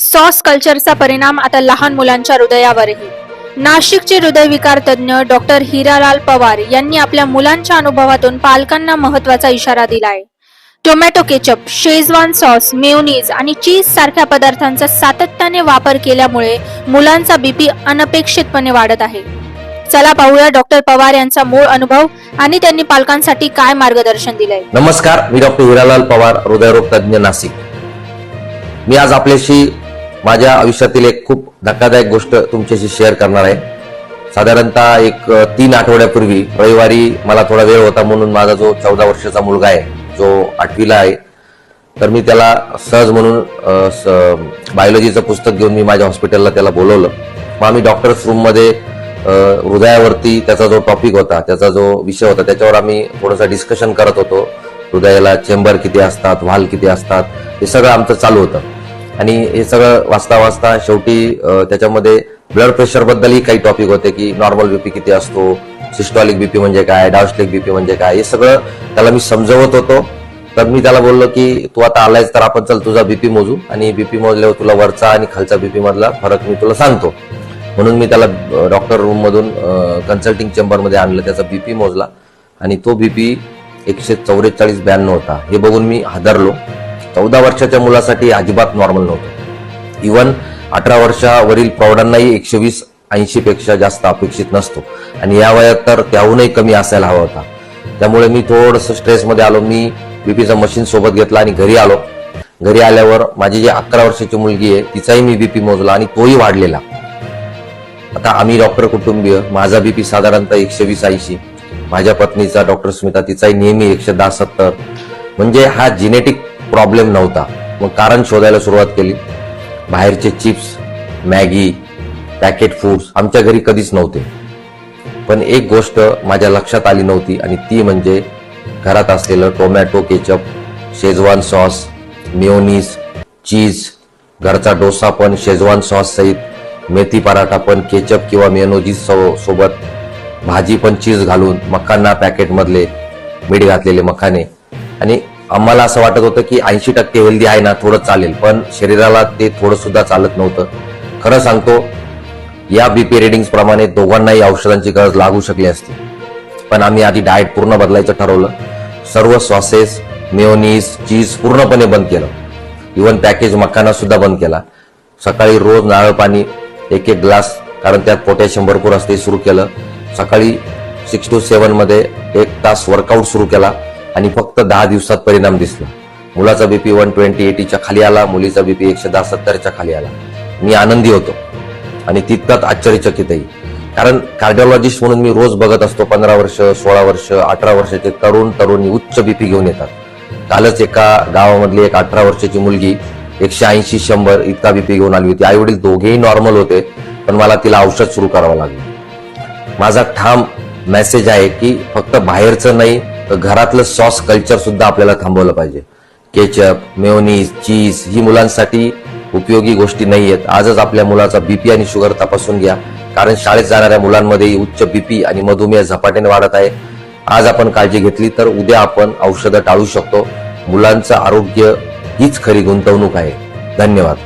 Sauce कल्चरचा परिणाम आता लहान मुलांच्या हृदयावरही. नाशिकचे हृदयविकार तज्ज्ञ डॉक्टर हिरालाल पवार यांनी आपल्या मुलांच्या अनुभवातून पालकांना महत्त्वाचा इशारा दिलाय. Tomato ketchup schezwan sauce mayonnaise आणि चीज सारख्या पदार्थांचा सातत्याने वापर केल्यामुळे मुलांचा बीपी अनपेक्षितपणे वाढत आहे. चला पाहूया डॉक्टर पवार यांचा मूळ अनुभव आणि त्यांनी पालकांसाठी काय मार्गदर्शन दिलंय. नमस्कार मी डॉक्टर हिरालाल पवार हृदयरोग तज्ज्ञ नाशिक. मी आज आपल्याशी माझ्या आयुष्यातील एक खूप धक्कादायक गोष्ट तुमच्याशी शेअर करणार आहे. साधारणतः एक तीन आठवड्यापूर्वी रविवारी मला थोडा वेळ होता म्हणून माझा जो चौदा वर्षाचा मुलगा आहे जो आठवीला आहे तर मी त्याला सहज म्हणून बायोलॉजीचं पुस्तक घेऊन मी माझ्या हॉस्पिटलला त्याला बोलवलं. मग आम्ही डॉक्टर्स रूममध्ये हृदयावरती त्याचा जो टॉपिक होता त्याचा जो विषय होता त्याच्यावर आम्ही थोडंसं डिस्कशन करत होतो. हृदयाला चेंबर किती असतात व्हाल किती असतात हे सगळं आमचं चालू होतं. आणि हे सगळं वाचता वाचता शेवटी त्याच्यामध्ये ब्लड प्रेशर बद्दलही काही टॉपिक होते की नॉर्मल बीपी किती असतो सिस्टॉलिक बीपी म्हणजे काय डायस्टॉलिक बीपी म्हणजे काय हे सगळं त्याला मी समजवत होतो. तर मी त्याला बोललो की तू आता आलायस तर आपण चल तुझा बीपी मोजू आणि बीपी मोजल्यावर तुला वरचा आणि खालचा बीपी मधला फरक मी तुला सांगतो. म्हणून मी त्याला डॉक्टर रूम मधून कन्सल्टिंग चेंबरमध्ये आणलं त्याचा बीपी मोजला आणि तो बीपी एकशे चौवेचाळीस ब्याण्णव होता. हे बघून मी हादरलो. चौदा वर्षाच्या मुलासाठी अजिबात नॉर्मल नव्हतं. इवन अठरा वर्षावरील प्रौढांनाही एकशे वीस ऐंशी पेक्षा जास्त अपेक्षित नसतो. आणि या वयात तर त्याहूनही कमी असायला हवा होता. त्यामुळे मी थोडस स्ट्रेसमध्ये आलो. मी बीपीचं मशीन सोबत घेतला आणि घरी आलो. घरी आल्यावर माझी जी अकरा वर्षाची मुलगी आहे तिचाही मी बीपी मोजला आणि तोही वाढलेला. आता आम्ही डॉक्टर कुटुंबीय. माझा बीपी साधारणतः एकशे वीस ऐंशी. माझ्या पत्नीचा डॉक्टर स्मिता तिचाही नेहमी एकशे दहा सत्तर. म्हणजे हा जिनेटिक प्रॉब्लेम नव्हता. मग कारण शोधायला सुरुवात केली. बाहेरचे चिप्स मॅगी पॅकेट फूड्स आमच्या घरी कधीच नव्हते. पण एक गोष्ट माझ्या लक्षात आली नव्हती आणि ती म्हणजे घरात असलेलं tomato ketchup schezwan sauce mayonnaise cheese घरचा डोसा पण शेजवान सॉस सहित मेथी पराठा पण केचप किंवा मेयोनीज सोबत भाजी पण चीज घालून मखाना पॅकेटमधले मीठ घातलेले मखाने आणि आम्हाला असं वाटत होतं की ऐंशी टक्के हेल्दी आहे ना थोडं चालेल. पण शरीराला ते थोडं सुद्धा चालत नव्हतं. खरं सांगतो या बीपी रिडिंग प्रमाणे दोघांनाही औषधांची गरज लागू शकली असती. पण आम्ही आधी डाएट पूर्ण बदलायचं ठरवलं. सर्व सॉसेस मेयोनीज चीज पूर्णपणे बंद केलं. इवन पॅकेज मखाना सुद्धा बंद केला. सकाळी रोज नारळ पाणी एक एक ग्लास कारण त्यात पोटॅशियम भरपूर असते सुरू केलं. सकाळी सिक्स टू सेवनमध्ये एक तास वर्कआउट सुरू केला. आणि फक्त दहा दिवसात परिणाम दिसला मुलाचा बीपी वन ट्वेंटी एटीच्या खाली आला मुलीचा बीपी एकशे दहा सत्तरच्या खाली आला. मी आनंदी होतो. आणि तितकाच आश्चर्यचकितही कारण कार्डिओलॉजिस्ट म्हणून मी रोज बघत असतो पंधरा वर्ष सोळा वर्ष अठरा वर्षाचे तरुण तरुणी उच्च बीपी घेऊन येतात. कालच एका गावामधली एक अठरा वर्षाची मुलगी एकशे ऐंशी शंभर इतका बीपी घेऊन आली होती. आई वडील दोघेही नॉर्मल होते पण मला तिला औषध सुरू करावं लागलं. माझा ठाम मेसेज आहे की फक्त बाहेरचं नाही तर घरातलं सॉस कल्चर सुद्धा आपल्याला थांबवलं पाहिजे. केचप मेयोनीज चीज ही मुलांसाठी उपयोगी गोष्टी नाही आहेत आजच आपल्या मुलाचा बीपी आणि शुगर तपासून घ्या. कारण शाळेत जाणाऱ्या मुलांमध्ये उच्च बीपी आणि मधुमेह झपाट्याने वाढत आहे. आज आपण काळजी घेतली तर उद्या आपण औषधं टाळू शकतो. मुलांचं आरोग्य हीच खरी गुंतवणूक आहे. धन्यवाद.